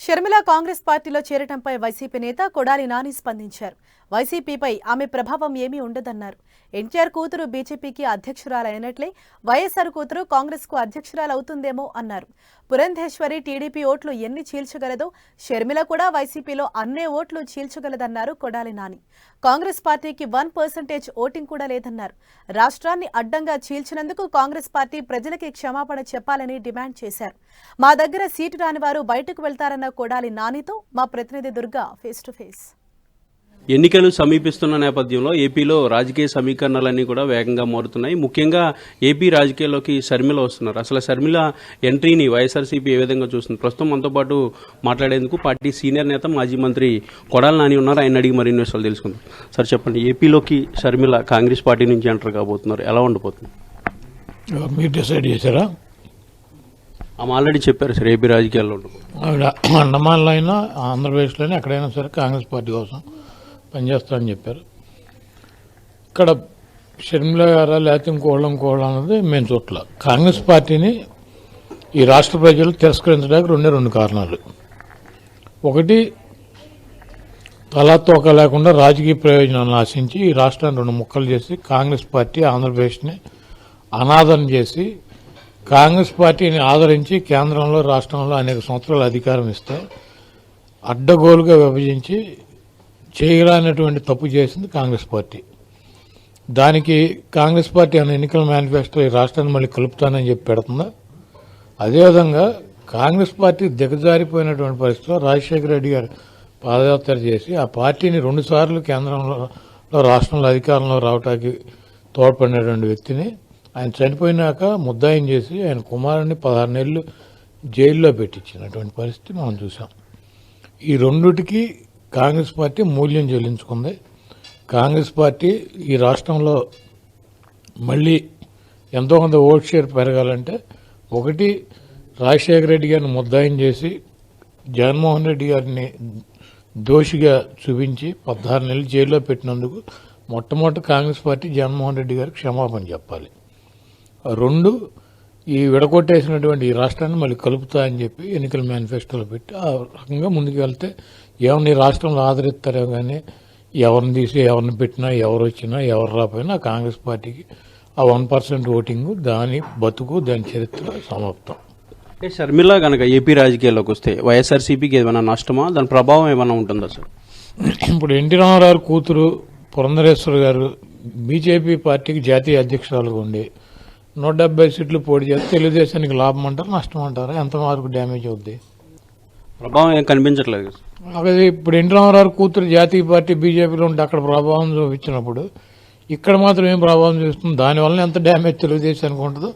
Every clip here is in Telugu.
షర్మిల కాంగ్రెస్ పార్టీలో చేరటంపై వైసీపీ నేత కొడాలి నాని స్పందించారు. వైసీపీపై ఆమె ప్రభావం ఏమీ ఉండదన్నారు. ఎన్టీఆర్ కూతురు బీజేపీకి అధ్యక్షురాలైనట్లే వైఎస్ఆర్ కూతురు కాంగ్రెస్కు అధ్యక్షురాలవుతుందేమో అన్నారు. పురంధేశ్వరి టీడీపీ ఓట్లు ఎన్ని చీల్చగలదో షర్మిల కూడా వైసీపీలో అన్నే ఓట్లు చీల్చగలదన్నారు కొడాలి నాని. కాంగ్రెస్ పార్టీకి వన్ పర్సెంటేజ్ ఓటింగ్ కూడా లేదన్నారు. రాష్ట్రాన్ని అడ్డంగా చీల్చినందుకు కాంగ్రెస్ పార్టీ ప్రజలకి క్షమాపణ చెప్పాలని డిమాండ్ చేశారు. మా దగ్గర సీటు రాని వారు బయటకు వెళ్తారన్న కొడాలి నానితో మా ప్రతినిధి దుర్గా ఫేస్ టు ఫేస్. ఎన్నికలు సమీపిస్తున్న నేపథ్యంలో ఏపీలో రాజకీయ సమీకరణలన్నీ కూడా వేగంగా మారుతున్నాయి. ముఖ్యంగా ఏపీ రాజకీయాల్లోకి షర్మిల వస్తున్నారు. అసలు షర్మిల ఎంట్రీని వైఎస్ఆర్సీపీ ఏ విధంగా చూస్తుంది? ప్రస్తుతం మనతో పాటు మాట్లాడేందుకు పార్టీ సీనియర్ నేత మాజీ మంత్రి కొడాల నాని ఉన్నారు. ఆయన అడిగి మరిన్ని విషయాలు తెలుసుకుందాం. సార్ చెప్పండి. ఏపీలోకి షర్మిల కాంగ్రెస్ పార్టీ నుంచి ఎంటర్ కాబోతున్నారు. ఎలా ఉండబోతుంది మీరు డిసైడ్ చేశారా? ఆమె ఆల్రెడీ చెప్పారు సార్ ఏపీ రాజకీయాల్లో ఆవిడ అండమాన్లో అయినా ఆంధ్రప్రదేశ్లో అయినా ఎక్కడైనా సరే కాంగ్రెస్ పార్టీ కోసం పనిచేస్తామని చెప్పారు. ఇక్కడ షర్మిల గారా లేకపోతే ఇంకోళ్ళం ఇంకోళ్ళం అన్నది మేము చోట్ల కాంగ్రెస్ పార్టీని ఈ రాష్ట్ర ప్రజలు తిరస్కరించడానికి రెండే రెండు కారణాలు. ఒకటి తలాతోక లేకుండా రాజకీయ ప్రయోజనాలను ఆశించి ఈ రాష్ట్రాన్ని రెండు ముక్కలు చేసి కాంగ్రెస్ పార్టీ ఆంధ్రప్రదేశ్ని అనాదరణ చేసి కాంగ్రెస్ పార్టీని ఆదరించి కేంద్రంలో రాష్ట్రంలో అనేక సంవత్సరాలు అధికారం ఇస్తే అడ్డగోలుగా విభజించి చేయరానటువంటి తప్పు చేసింది కాంగ్రెస్ పార్టీ. దానికి కాంగ్రెస్ పార్టీ అనే ఎన్నికల మేనిఫెస్టో ఈ రాష్ట్రాన్ని మళ్ళీ కలుపుతానని చెప్పి పెడుతుందా? అదేవిధంగా కాంగ్రెస్ పార్టీ దిగజారిపోయినటువంటి పరిస్థితిలో రాజశేఖర రెడ్డి గారు పాదయాత్ర చేసి ఆ పార్టీని రెండుసార్లు కేంద్రంలో రాష్ట్రంలో అధికారంలో రావడానికి తోడ్పడినటువంటి వ్యక్తిని ఆయన చనిపోయినాక ముద్దాయం చేసి ఆయన కుమారుని పదహారు నెలలు జైల్లో పెట్టించినటువంటి పరిస్థితి మనం చూసాం ఈ రెండుటికి కాంగ్రెస్ పార్టీ మూల్యం చెల్లించుకుంది. కాంగ్రెస్ పార్టీ ఈ రాష్ట్రంలో మళ్ళీ ఎంతోమంది ఓట్ షేర్ పెరగాలంటే ఒకటి రాజశేఖర రెడ్డి గారిని ముద్దాయం చేసి జగన్మోహన్ రెడ్డి గారిని దోషిగా చూపించి పదహారు నెలలు జైల్లో పెట్టినందుకు మొట్టమొదటి కాంగ్రెస్ పార్టీ జగన్మోహన్ రెడ్డి గారికి క్షమాపణ చెప్పాలి. రెండు ఈ విడగొట్టేసినటువంటి ఈ రాష్ట్రాన్ని మళ్ళీ కలుపుతా అని చెప్పి ఎన్నికల మేనిఫెస్టోలో పెట్టి ఆ రకంగా ముందుకు వెళ్తే ఎవరిని రాష్ట్రంలో ఆదరిస్తారో కానీ ఎవరిని తీసి ఎవరిని పెట్టినా ఎవరు వచ్చినా ఎవరు రాపోయినా కాంగ్రెస్ పార్టీకి ఆ వన్ పర్సెంట్ ఓటింగ్ దాని బతుకు దాని చరిత్ర సమాప్తం. షర్మిల కనుక ఏపీ రాజకీయాల్లోకి వస్తే వైఎస్ఆర్సీపీకి ఏమైనా నష్టమా? దాని ప్రభావం ఏమైనా ఉంటుందా సార్? ఇప్పుడు ఎన్టీ రామారావు కూతురు పురంధరేశ్వర్ గారు బీజేపీ పార్టీకి జాతీయ అధ్యక్షురాలుగా ఉండి నూట డెబ్బై సీట్లు పోటీ చేస్తే తెలుగుదేశానికి లాభం అంటారు నష్టం అంటారా. ఎంత వరకు డ్యామేజ్ అవుద్ది? ప్రభావం ఏం కనిపించట్లేదు. అలాగే ఇప్పుడు ఎన్టీ రామారావు కూతురు జాతీయ పార్టీ బీజేపీలో ఉంటే అక్కడ ప్రభావం చూపించినప్పుడు ఇక్కడ మాత్రం ఏం ప్రభావం చూస్తుంది దానివల్ల ఎంత డ్యామేజ్ తెలుగుదేశానికి ఉంటుందో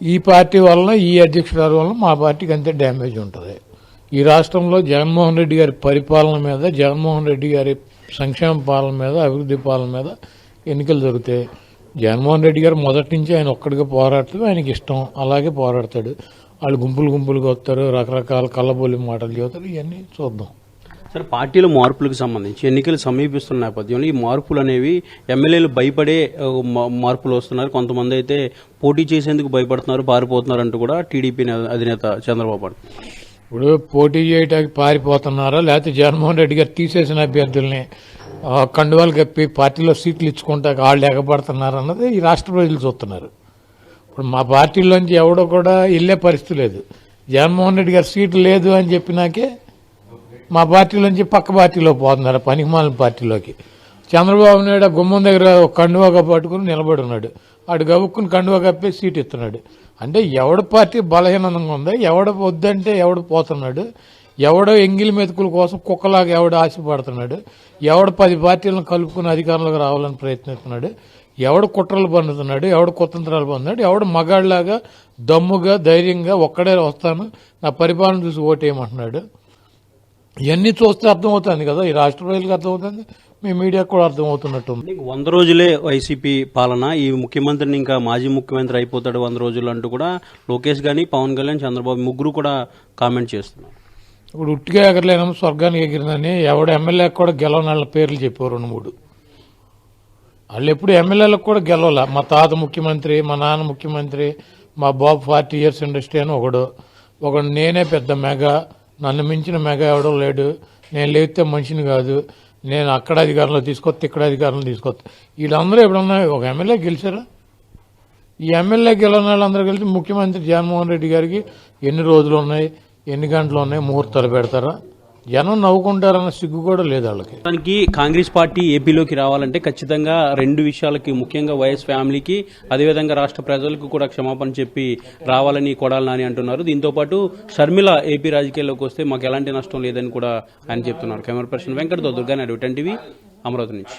ఈ పార్టీ వలన ఈ అధ్యక్షురాలు వలన మా పార్టీకి అంతే డ్యామేజ్ ఉంటుంది. ఈ రాష్ట్రంలో జగన్మోహన్ రెడ్డి గారి పరిపాలన మీద జగన్మోహన్ రెడ్డి గారి సంక్షేమ పాలన మీద అభివృద్ధి పాలన మీద ఎన్నికలు జరుగుతాయి. జగన్మోహన్ రెడ్డి గారు మొదటి నుంచి ఆయన ఒక్కడిగా పోరాడుతూ ఆయనకి ఇష్టం. అలాగే పోరాడతాడు. వాళ్ళు గుంపులు గుంపులుగా వస్తారు రకరకాల కళ్ళబొల్లి మాటలు చెబుతారు ఇవన్నీ చూద్దాం. సార్ పార్టీలో మార్పులకు సంబంధించి ఎన్నికలు సమీపిస్తున్న నేపథ్యంలో ఈ మార్పులు అనేవి ఎమ్మెల్యేలు భయపడే మార్పులు వస్తున్నారు. కొంతమంది అయితే పోటీ చేసేందుకు భయపడుతున్నారు పారిపోతున్నారు అంటూ కూడా టీడీపీ అధినేత చంద్రబాబు. ఇప్పుడు పోటీ చేయడానికి పారిపోతున్నారా? లేకపోతే జగన్మోహన్ రెడ్డి గారు తీసేసిన అభ్యర్థుల్ని కండువాలు కప్పి పార్టీలో సీట్లు ఇచ్చుకుంటాక వాళ్ళు ఎగబడుతున్నారు అన్నది ఈ రాష్ట్ర ప్రజలు చూస్తున్నారు. ఇప్పుడు మా పార్టీలోంచి ఎవడో కూడా వెళ్ళే పరిస్థితి లేదు. జగన్మోహన్ రెడ్డి గారు సీటు లేదు అని చెప్పినాకే మా పార్టీలోంచి పక్క పార్టీలో పోతున్నారు పనికిమాలిన పార్టీలోకి. చంద్రబాబు నాయుడు గుమ్మం దగ్గర కండువాగా పట్టుకుని నిలబడి ఉన్నాడు. వాడు గవ్వుకుని కండువా కప్పే సీట్ ఇస్తున్నాడు. అంటే ఎవడ పార్టీ బలహీనంగా ఉందో ఎవడ వద్దంటే ఎవడు పోతున్నాడు ఎవడో ఎంగిలి మెతుకుల కోసం కుక్కలాగా ఎవడో ఆశపడుతున్నాడు ఎవడు పది పార్టీలను కలుపుకుని అధికారంలోకి రావాలని ప్రయత్నిస్తున్నాడు ఎవడు కుట్రలు పన్నుతున్నాడు ఎవడు కుతంత్రాలు పొందాడు ఎవడు మగాళ్ళలాగా దమ్ముగా ధైర్యంగా ఒక్కడే వస్తాను నా పరిపాలన చూసి ఓటేయమంటున్నాడు ఇవన్నీ చూస్తే అర్థమవుతుంది కదా ఈ రాష్ట్ర ప్రజలకు అర్థమవుతుంది మీ మీడియాకు కూడా అర్థమవుతున్నట్టు ఉంది. వంద రోజులే వైసీపీ పాలన ఈ ముఖ్యమంత్రిని ఇంకా మాజీ ముఖ్యమంత్రి అయిపోతాడు వంద రోజులు అంటూ కూడా లోకేష్ గాని పవన్ కళ్యాణ్ చంద్రబాబు ముగ్గురు కూడా కామెంట్ చేస్తున్నారు ఇప్పుడు ఉట్టిగా ఎగరలేనమ్మ స్వర్గానికి ఎగిరిందని ఎవడు ఎమ్మెల్యే కూడా గెలవని వాళ్ళ పేర్లు చెప్పారు రెండు మూడు. వాళ్ళు ఎప్పుడు ఎమ్మెల్యేలకు కూడా గెలవాల. మా తాత ముఖ్యమంత్రి మా నాన్న ముఖ్యమంత్రి మా బాబు ఫార్టీ ఇయర్స్ ఇండస్ట్రీ అని ఒకడు. ఒకడు నేనే పెద్ద మెగా. నన్ను మించిన మెగా ఎవడో లేడు. నేను లేస్తే మనిషిని కాదు. నేను అక్కడ అధికారంలో తీసుకొస్తే ఇక్కడ అధికారంలో తీసుకొస్తా వీళ్ళందరూ ఎప్పుడన్నా ఒక ఎమ్మెల్యే గెలిచారా? ఈ ఎమ్మెల్యే గెలవని వాళ్ళందరూ కలిసి ముఖ్యమంత్రి జగన్మోహన్ రెడ్డి గారికి ఎన్ని రోజులు ఉన్నాయి? ఎన్ని గంటలు ఉన్నాయి? ముహూర్తాలు పెడతారా? జనం నవ్వుకుంటారన్న సిగ్గు కూడా లేదు వాళ్ళకి. దానికి కాంగ్రెస్ పార్టీ ఏపీలోకి రావాలంటే ఖచ్చితంగా రెండు విషయాలకి ముఖ్యంగా వైఎస్ ఫ్యామిలీకి అదేవిధంగా రాష్ట్ర ప్రజలకు కూడా క్షమాపణ చెప్పి రావాలని కొడాలని అంటున్నారు. దీంతో పాటు షర్మిల ఏపీ రాజకీయాల్లోకి వస్తే మాకు ఎలాంటి నష్టం లేదని కూడా ఆయన చెప్తున్నారు. కెమెరా పర్సన్ వెంకటతో దుర్గానాయుడు టెన్ టీవీ అమరావతి నుంచి.